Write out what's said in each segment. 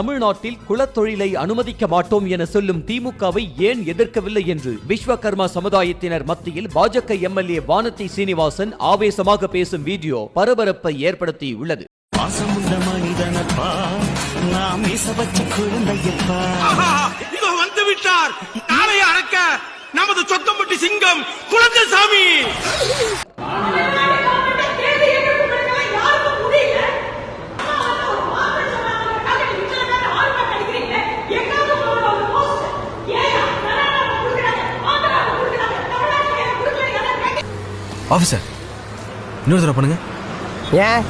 தமிழ்நாட்டில் குலத்தொழிலை அனுமதிக்க மாட்டோம் என சொல்லும் திமுகவை ஏன் எதிர்க்கவில்லை என்று விஸ்வகர்மா சமுதாயத்தினர் மத்தியில் பாஜக எம்எல்ஏ வானதி சீனிவாசன் ஆவேசமாக பேசும் வீடியோ பரபரப்பை ஏற்படுத்தியுள்ளது. நமது சொத்தம்பட்டி சிங்கம் குழந்தை சாமி ஆஃபீஸர் இன்னொரு தடவை பண்ணுங்க. ஏன்?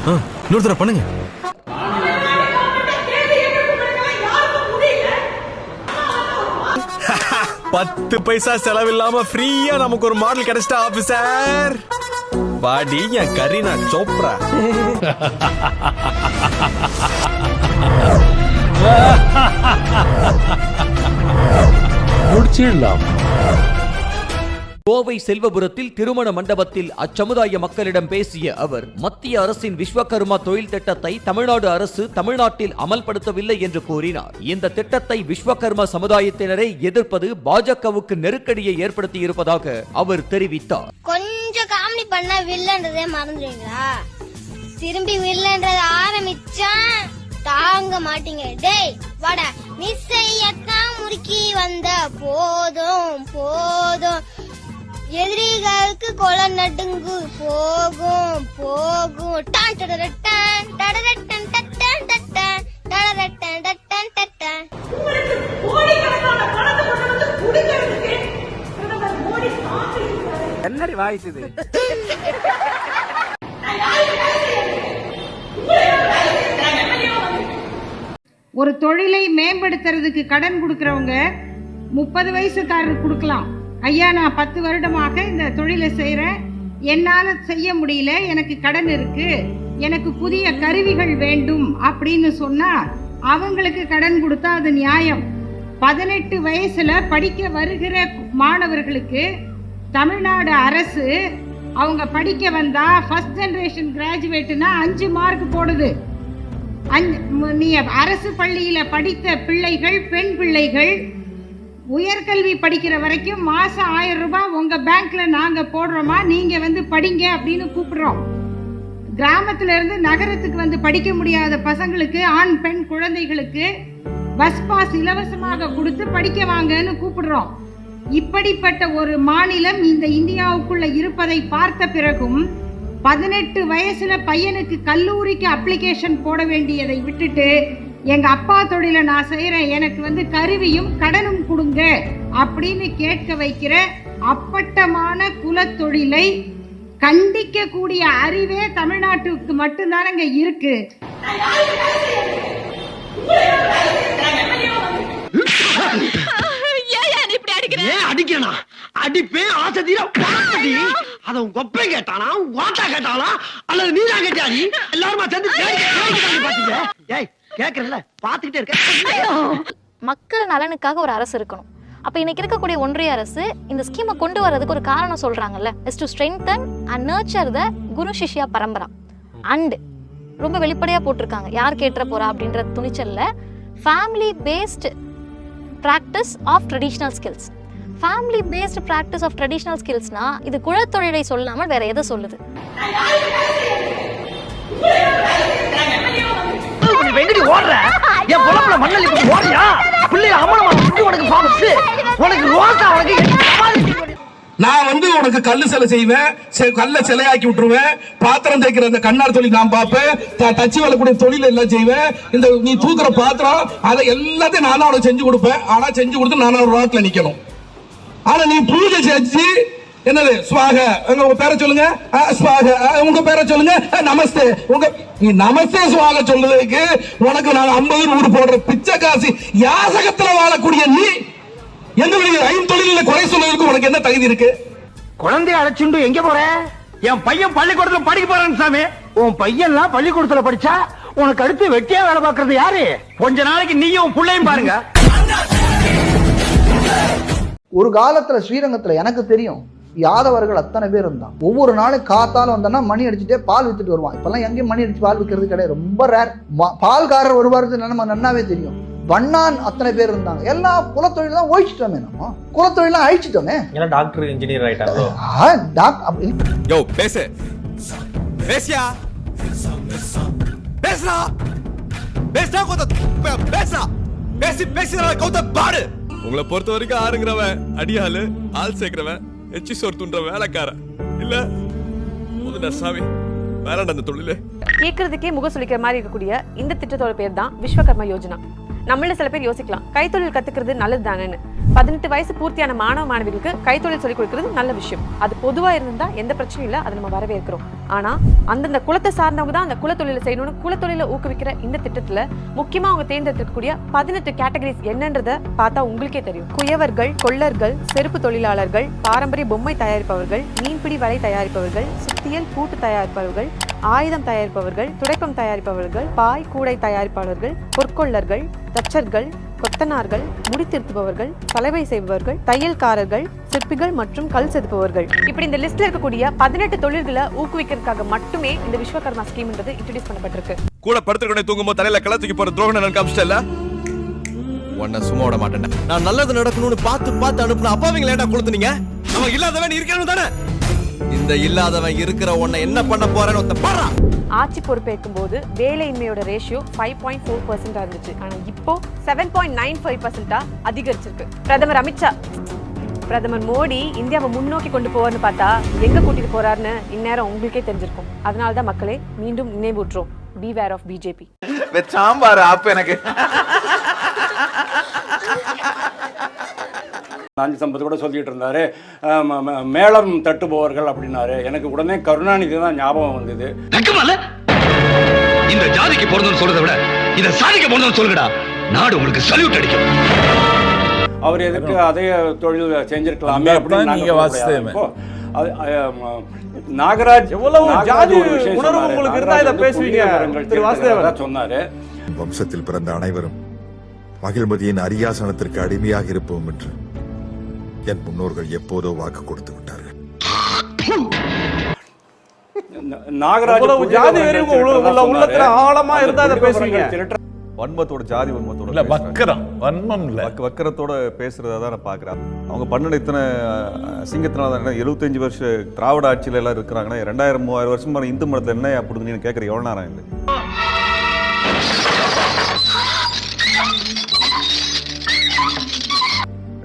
இன்னொரு தடவை பண்ணுங்க. பத்து பைசா செலவில்லாம ஃப்ரீயா நமக்கு ஒரு மாடல் கிடைச்சிட்டா ஆபீசர் வாடி என் கரீனா சோப்ரா கோவை செல்வபுரத்தில் திருமண மண்டபத்தில் அச்சமுதாய மக்களிடம் பேசிய அவர் மத்திய அரசின் விஸ்வகர்மா தொழில் திட்டத்தை தமிழ்நாடு அரசு தமிழ்நாட்டில் அமல்படுத்தவில்லை என்று கூறினார். இந்த திட்டத்தை விஸ்வகர்மா சமுதாயத்தினரை எதிர்ப்பது பாஜகவுக்கு நெருக்கடியை ஏற்படுத்தி இருப்பதாக அவர் தெரிவித்தார். கொஞ்சம் காமெடி பண்ண வில்லன்றதே மறந்துடுவீங்களா? திரும்பி வில்லன்றத ஆரம்பிச்சா தாங்க மாட்டீங்க. டேய் வாடா மிஸ் முறுக்கி வந்த போதும் போதும். எதிரிகளுக்கு கொலை நடுங்கு. போகும் போகும். டான் டடரட்டன் டடரட்டன் டட்டன் டட்டன். டடரட்டன் டட்டன் டட்டன். என்னடி வாய்ஸ் ஒரு தொழிலை மேம்படுத்துறதுக்கு கடன் கொடுக்கறவங்க முப்பது வயசுக்காரருக்கு கொடுக்கலாம். ஐயா நான் பத்து வருடமாக இந்த தொழிலை செய்கிறேன் என்னால் செய்ய முடியல எனக்கு கடன் இருக்குது எனக்கு புதிய கருவிகள் வேண்டும் அப்படின்னு சொன்னால் அவங்களுக்கு கடன் கொடுத்தா அது நியாயம். பதினெட்டு வயசில் படிக்க வருகிற மாணவர்களுக்கு தமிழ்நாடு அரசு அவங்க படிக்க வந்தால் ஃபஸ்ட் ஜென்ரேஷன் கிராஜுவேட்டுனா அஞ்சு மார்க் போடுது. அஞ்சு நீ அரசு பள்ளியில் படித்த பிள்ளைகள் பெண் பிள்ளைகள் உயர்கல்வி படிக்கிற வரைக்கும் மாசம் ஆயிரம் ரூபாய் உங்க பேங்க்ல நாங்க போடுறோமா? நீங்க வந்து படிங்க அப்படின்னு கூப்பிடுறோம். கிராமத்துல இருந்து நகரத்துக்கு வந்து படிக்க முடியாத பசங்களுக்கு ஆண் பெண் குழந்தைகளுக்கு பஸ் பாஸ் இலவசமாக கொடுத்து படிக்க வாங்கன்னு கூப்பிடுறோம். இப்படிப்பட்ட ஒரு மாநிலம் இந்த இந்தியாவுக்குள்ள இருப்பதை பார்த்த பிறகும் பதினெட்டு வயசுல பையனுக்கு கல்லூரிக்கு அப்ளிகேஷன் போட வேண்டியதை விட்டுட்டு எங்க அப்பா தொழிலை நான் செய்யறேன் எனக்கு வந்து கருவியும் கடனும் கொடுங்க அப்படின்னு கேட்க வைக்கிற அப்பட்டமான குலத்தொழிலை கண்டிக்க கூடிய அறிவே தமிழ்நாட்டுக்கு மட்டும்தானங்க இருக்கு. ஏன் அடிக்கிறனா? அடிப்பே ஆசை தீர பாடி அத உன் கொப்பை கேட்டானா? வாட்டா கேட்டானா அல்லது நீதான் கேட்டாரி எல்லாருமா சேர்ந்து பாத்தீங்க ஏய் கேக்குறல பாத்துக்கிட்டே இருக்க. மக்கள் நலனுக்காக ஒரு அரசு இருக்கணும். அப்போ இன்னைக்கு இருக்கக்கூடிய ஒன்றிய அரசு இந்த ஸ்கீமை கொண்டு வர்றதுக்கு ஒரு காரணம் சொல்றாங்கல்ல. Is to strengthen and nurture the guru shishya parampara. And ரொம்ப வெளிப்படையாக போட்டிருக்காங்க. யார் கேட்டுற போறா அப்படின்ற துணிச்சல்ல family based practice of traditional skills family based practice of traditional ஸ்கில்ஸ்னா இது குழத்தொழிலை சொல்லாமல் வேற எதை சொல்லுது? வெங்கடி ஓடுற? என் பொழப்புல மண்ணள்ளி போட்டு ஓடுறியா? பிள்ளைய அமனமா வந்து உனக்கு பாவச்சு உனக்கு ரோசா உனக்கு நான் வந்து உனக்கு கல்லு சிலை செய்வேன். செ- கல்ல சிலையாக்கி விட்டுருவேன். பாத்திரம் தேய்க்கிற அந்த கண்ணார் தொழில் நான் பார்ப்பேன். தச்சு வரக்கூடிய தொழில் எல்லாம் செய்வேன். இந்த நீ தூக்குற பாத்திரம் அதை எல்லாத்தையும் நானும் உனக்கு செஞ்சு கொடுப்பேன். ஆனா செஞ்சு கொடுத்து நானும் ஒரு ரோட்ல நிக்கணும். ஆனா நீ பூஜை செஞ்சு என்னது? ஸ்வாக உங்க உங்க பேரை சொல்லுங்க. ஆ, உங்க பேரை சொல்லுங்க. நமஸ்தே. உங்க நீ நமஸ்தே ஸ்வாக சொல்றதுக்கு உனக்கு நான் ஐம்பது நூறு போடுற பிச்சை காசு யாசகத்துல வாழக்கூடிய நீ எங்களுடைய ஐந்தொழில குறை சொல்வதற்கு உனக்கு என்ன தகுதி இருக்கு? குழந்தைய அழைச்சுண்டு எங்க போற? என் பையன் பள்ளிக்கூடத்துல படிக்க போறான் சாமி. உன் பையன்லாம் பள்ளிக்கூடத்துல படிச்சா உனக்கு அடுத்து வெட்டியா வேலை பார்க்கறது யாரு? கொஞ்ச நாளைக்கு நீயும் உன் புள்ளையும் பாருங்க. ஒரு காலத்துல ஸ்ரீரங்கத்துல எனக்கு தெரியும். யாதவர்கள் அத்தனை பேர் இருந்தான் ஒவ்வொரு நாளும் காத்தாலும் வந்தோன்னா மணி அடிச்சுட்டே பால் வித்துட்டு வருவான் இப்பெல்லாம் எங்கேயும் மணி அடிச்சு பால் விற்கிறது கிடையாது. ரொம்ப ரேர் பால்காரர் வருவாரு நம்ம நன்னாவே தெரியும். வண்ணான் அத்தனை பேர் இருந்தாங்க. எல்லா குலத்தொழில் தான் ஒழிச்சிட்டோமே நம்ம. குலத்தொழிலாம் அழிச்சிட்டோமே. எல்லாம் டாக்டர் இன்ஜினியர் ஆயிட்டாங்களோ? ஆ, டாக் அப்படி யோ பேசு. பேசியா? பேசுறா பேசுறா கொஞ்சம் பேசுறா பேசி பேசி கௌத பாடு. உங்களை பொறுத்த வரைக்கும் ஆறுங்கிறவன் அடியாளு ஆள் சேர்க்கிறவன். எச்சி சோறு துன்ற வேலைக்காரன். இல்ல? முதுன சாமி. வேறண்ட அந்த தொழிலு. கேட்கறதுக்கே முக சுளிக்கிற மாதிரி இருக்கக்கூடிய இந்த திட்டத்தோட பேர் தான் விஸ்வகர்மா யோஜனா. நம்மள சில பேர் யோசிக்கலாம். கைத்தொழில் கத்துக்கிறது நல்லது தானேன்னு பதினெட்டு வயசு பூர்த்தியான மாணவ மாணவிகளுக்கு கைத்தொழில் சொல்லிக் கொடுக்கறது நல்ல விஷயம். அது பொதுவா இருந்தா எந்த பிரச்சனையும் இல்லை அதை நம்ம வரவேற்கிறோம். ஆனா அந்தந்த குலத்தை சார்ந்தவங்க தான் அந்த குலத்தொழிலை செய்யணும்னு குலத்தொழிலை ஊக்குவிக்கிற இந்த திட்டத்துல முக்கியமா அவங்க தேர்ந்தெடுக்கக்கூடிய பதினெட்டு கேட்டகரிஸ் என்னன்றத பார்த்தா உங்களுக்கே தெரியும். குயவர்கள் கொள்ளர்கள் செருப்பு தொழிலாளர்கள் பாரம்பரிய பொம்மை தயாரிப்பவர்கள் மீன்பிடி வலை தயாரிப்பவர்கள் சுத்தியல் கூட்டு தயாரிப்பவர்கள் ஆயுதம் தயாரிப்பவர்கள் துடைப்பம் தயாரிப்பவர்கள் பாய் கூடை தயாரிப்பாளர்கள் பொற்கொள்ளர்கள் தச்சர்கள் கொத்தனார்கள் முடி திருத்துபவர்கள் சலவை செய்பவர்கள் தையல்காரர்கள் சிற்பிகள் மற்றும் கல் செதுப்பவர்கள். இப்படி இந்த லிஸ்ட்ல இருக்கக்கூடிய பதினெட்டு தொழில்களை ஊக்குவிக்கிறதுக்காக மட்டுமே இந்த விஸ்வகர்மா ஸ்கீம்ன்றது இன்ட்ரடியூஸ் பண்ணப்பட்டிருக்கு. கூட படுத்துக்கொண்டே தூங்கும்போது தலையில கலத்துக்கு போற துரோகனை நான் காமிச்சிட்டல உன்னை சும்மா விட மாட்டேன் நான் நல்லது நடக்கணும்னு பார்த்து பார்த்து அனுப்புன அப்பாவிங்க லேட்டா கொடுத்துனீங்க அவன் இல்லாதவன் இருக்கணும் தானே? இந்த இல்லாதவன் இருக்கிற உன்னை என்ன பண்ண போறேன்னு ஒருத்த பாடுறா ஆட்சி பொறுப்பேற்கும் போது வேலையின்மையோட ரேஷியோ ஃபைவ் பாயிண்ட் ஃபோர் பர்சன்டா இருந்துச்சு. ஆனா இப்போ செவன் பாயிண்ட் நைன் ஃபைவ் பர்சன்டா அதிகரிச்சிருக்கு. பிரதமர் அமித்ஷா பிரதமர் மோடி இந்தியாவை முன்னோக்கி கொண்டு போவார்னு பார்த்தா எங்க கூட்டிட்டு போறாருன்னு இந்நேரம் உங்களுக்கே தெரிஞ்சிருக்கும். அதனால தான் மக்களே மீண்டும் நினைவூட்டுறோம். Be aware of BJP sambar அப்ப எனக்கு. நாஞ்சி சம்பத் கூட சொல்லிட்டு இருந்தாரு மேளம் தட்டுபவர்கள் அப்படின்னாரு. எனக்கு உடனே கருணாநிதி தான் ஞாபகம் வந்தது. இந்த ஜாதிக்கு பிறந்தவன் சொல்றதை விட இந்த சாதிக்கு பிறந்தவன் சொல்லுடா நாடு உங்களுக்கு சல்யூட் அடிக்கும். அவர் எதுக்கு அதே தொழில் செஞ்சிருக்கலாமே அப்படின்னு நாங்க வாசித்தேன். நாகராஜ் எவ்வளவு ஜாதி உணர்வு சொன்னாரு. உங்களுக்கு இருந்தா இதை பேசுவீங்க, சொன்னாரு. வம்சத்தில் பிறந்த அனைவரும் மகிழ்மதியின் அரியாசனத்திற்கு அடிமையாக இருப்போம் என்று. என் முன்னோர்கள் எப்போதோ வாக்கு கொடுத்து விட்டார்கள். நாகராஜ் ஜாதி உள்ளத்துல. ஆழமா இருந்தா அதை திரட்டுற- வன்மத்தோட ஜாதி வன்மத்தோட இல்ல பேசுறாங்க. வக்கரம் வன்மம் இல்ல. வக்க- வக்கரத்தோட பேசுறதா தான் நான் பாக்குறேன். அவங்க பண்ணின இத்தனை சிங்கத்தினால தான் எழுபத்தஞ்சு வருஷம் திராவிட ஆட்சியில எல்லாம் இருக்கிறாங்கன்னா ரெண்டாயிரம் மூவாயிரம் வருஷமா இந்து மதத்துல என்ன அப்படிங்க கேட்கற எவ்வளவு நேரம் இது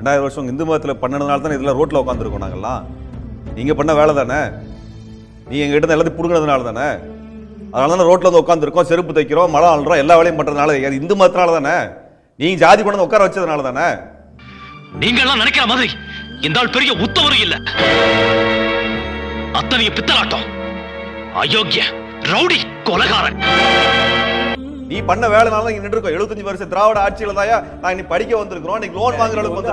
ரெண்டாயிரம் வருஷம் இந்து மதத்தில் பண்ணதுனால தானே இதெல்லாம் ரோட்டில் உட்காந்துருக்கோம் நாங்கள்லாம் நீங்கள் பண்ண வேலை தானே? நீங்க எங்க கிட்ட எல்லாத்தையும் புடுங்கினதுனால தானே? அதனால தானே ரோட்டில் வந்து உட்காந்துருக்கோம் செருப்பு தைக்கிறோம் மழை அழுறோம் எல்லா வேலையும் பண்ணுறதுனால இந்து மதத்தினால தானே? நீங்க ஜாதி கொண்டு வந்து உட்கார வச்சதுனால தானே? நீங்கள்லாம் நினைக்கிற மாதிரி இந்த ஆள் பெரிய உத்தவரும் இல்ல. அத்தனைய பித்தலாட்டம். அயோக்கிய ரவுடி கொலகாரன். நீ பண்ண வேலைனால தான் நின்று எழுபத்தஞ்சு வருஷம் திராவிட ஆட்சியில தாயா நான் இன்னைக்கு படிக்க வந்திருக்கிறோம். இன்னைக்கு லோன் வாங்குற அளவுக்கு வந்து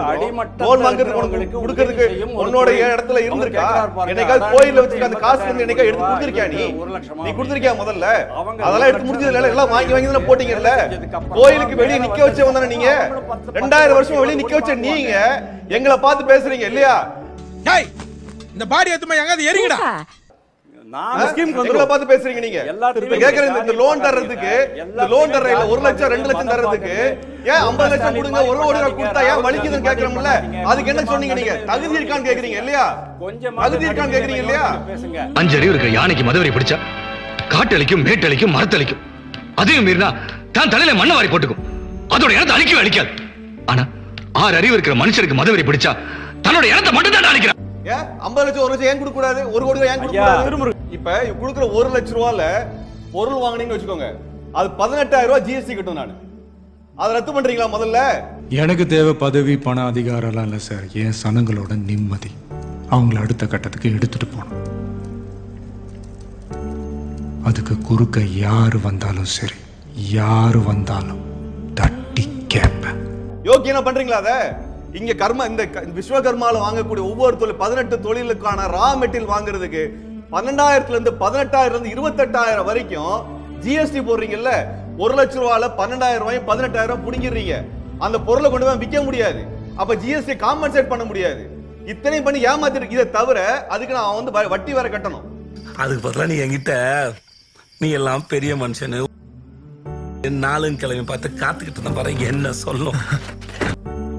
லோன் வாங்குறதுக்கு கொடுக்கறதுக்கு உன்னோட. இடத்துல இருந்திருக்கா. என்னைக்காவது கோயில்ல வந்து வச்சிருக்க அந்த காசு இருந்து என்னைக்கா எடுத்து கொடுத்திருக்கியா நீ? ஒரு லட்சமா நீ கொடுத்திருக்கியா முதல்ல? அவங்க அதெல்லாம் எடுத்து முடிஞ்சதுல எல்லாம் வாங்கி வாங்கி தானே போட்டீங்கல்ல? கோயிலுக்கு வெளியே நிக்க வந்து வச்சவங்க தானே நீங்க? ரெண்டாயிரம் வருஷம் வெளியே நிக்க வச்ச நீங்க எங்களை பார்த்து பேசுறீங்க இல்லையா? இந்த பாடி எத்துமா எங்க எரிங்கடா நான் எங்களை பார்த்து பேசுறீங்க நீங்க. கேக்குற இந்த- லோன் இந்த லோன் ஒரு லட்சம் ரெண்டு லட்சம் தர்றதுக்கு ஏன் ஐம்பது லட்சம் கொடுங்க ஒரு கோடி ரூபாய் கொடுத்தா ஏன் வலிக்குதுன்னு கேக்குறோம்ல? அதுக்கு என்ன சொன்னீங்க நீங்க? தகுதி இருக்கான்னு கேக்குறீங்க இல்லையா? கொஞ்சம் தகுதி இருக்கான்னு கேக்குறீங்க இல்லையா? பேசுங்க. அஞ்சறிவு இருக்கிற யானைக்கு மதவரி பிடிச்சா காட்டளிக்கும் மேட்டளிக்கும் மரத்தளிக்கும். அதையும் மீறினா தான் தலையில மண்ணை வாரி போட்டுக்கும். அதோட இனத்தை அழிக்கவே அழிக்காது. ஆனா ஆறு அறிவு இருக்கிற மனுஷருக்கு மதவரி பிடிச்சா தன்னோட இனத்தை மட்டும் தான் அழிக்கிறான். ஏன் ஐம்பது லட்சம் ஒரு லட்சம் ஏன் கொடுக்க கூடாது ஒரு கோடி ஏன் கொடுக்க ஐயா, கூடாது இப்ப கொடுக்குற ஒரு லட்சம் ரூபாயில பொருள் வாங்குனீங்கன்னு வச்சுக்கோங்க. அது பதினெட்டாயிரம் ரூபாய் ஜிஎஸ்டி கட்டும் நான். அதை ரத்து பண்றீங்களா முதல்ல? எனக்கு தேவை பதவி பண அதிகாரம்லாம் இல்லை சார். என் சனங்களோட நிம்மதி. அவங்கள அடுத்த கட்டத்துக்கு எடுத்துட்டு போகணும். அதுக்கு குறுக்க யாரு வந்தாலும் சரி யாரு வந்தாலும் தட்டி கேட்பேன் யோக்கியனா பண்றீங்களா அத? இங்க கர்ம இந்த க- விஸ்வகர்மால வாங்கக்கூடிய ஒவ்வொரு தொழில் பதினெட்டு தொழிலுக்கான ரா மெட்டீரியல் வாங்குறதுக்கு பன்னெண்டாயிரத்துல இருந்து பதினெட்டாயிரம் இருந்து இருபத்தெட்டாயிரம் வரைக்கும் ஜிஎஸ்டி போடுறீங்கல்ல ஒரு லட்ச ரூபால பன்னெண்டாயிரம் ரூபாயும் பதினெட்டாயிரம் ரூபாய் அந்த பொருளை கொண்டு போய் விற்க முடியாது. அப்ப ஜிஎஸ்டி காம்பன்சேட் பண்ண முடியாது. இத்தனை பண்ணி ஏமாத்திட்டு இதை தவிர அதுக்கு நான் வந்து வ- வட்டி வேற கட்டணும். அதுக்கு பதிலாக நீ என்கிட்ட நீ எல்லாம் பெரிய மனுஷனு. நாளும் கிழமை பார்த்து காத்துக்கிட்டு இருந்த பாரு என்ன சொல்லும்?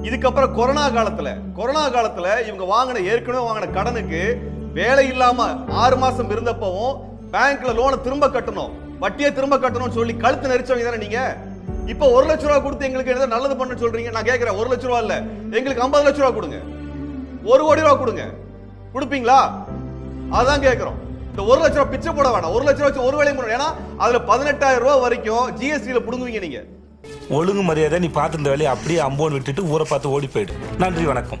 இதுக்கப்புறம் கொரோனா காலத்துல கொரோனா காலத்துல இவங்க வாங்கின ஏற்கனவே வாங்கின கடனுக்கு வேலை இல்லாம ஆறு மாசம் இருந்தப்பவும் பேங்க்ல லோனை திரும்ப கட்டணும் வட்டியை திரும்ப கட்டணும்னு சொல்லி கழுத்து நெரிச்சவங்க தானே நீங்க? இப்ப ஒரு லட்ச ரூபா கொடுத்து எங்களுக்கு என்ன நல்லது பண்ண சொல்றீங்க? நான் கேட்குறேன் ஒரு லட்ச ரூபா இல்ல. எங்களுக்கு ஐம்பது லட்ச ரூபா கொடுங்க. ஒரு கோடி ரூபா கொடுங்க. கொடுப்பீங்களா? அதான் கேட்குறோம் இந்த ஒரு லட்ச ரூபா பிச்சை போட வேணாம். ஒரு லட்ச ரூபா வச்சு ஒரு வேலையும் பண்ணணும் ஏன்னா அதுல பதினெட்டாயிரம் ரூபா வரைக்கும் ஜிஎஸ்டியில புடுங்குவீங்க நீங்க. ஒழுங்கு மரியாதை நீ பார்த்து இந்த வேலையை அப்படியே அம்போன் விட்டுட்டு ஊரை பார்த்து ஓடி போயிடு. நன்றி வணக்கம்.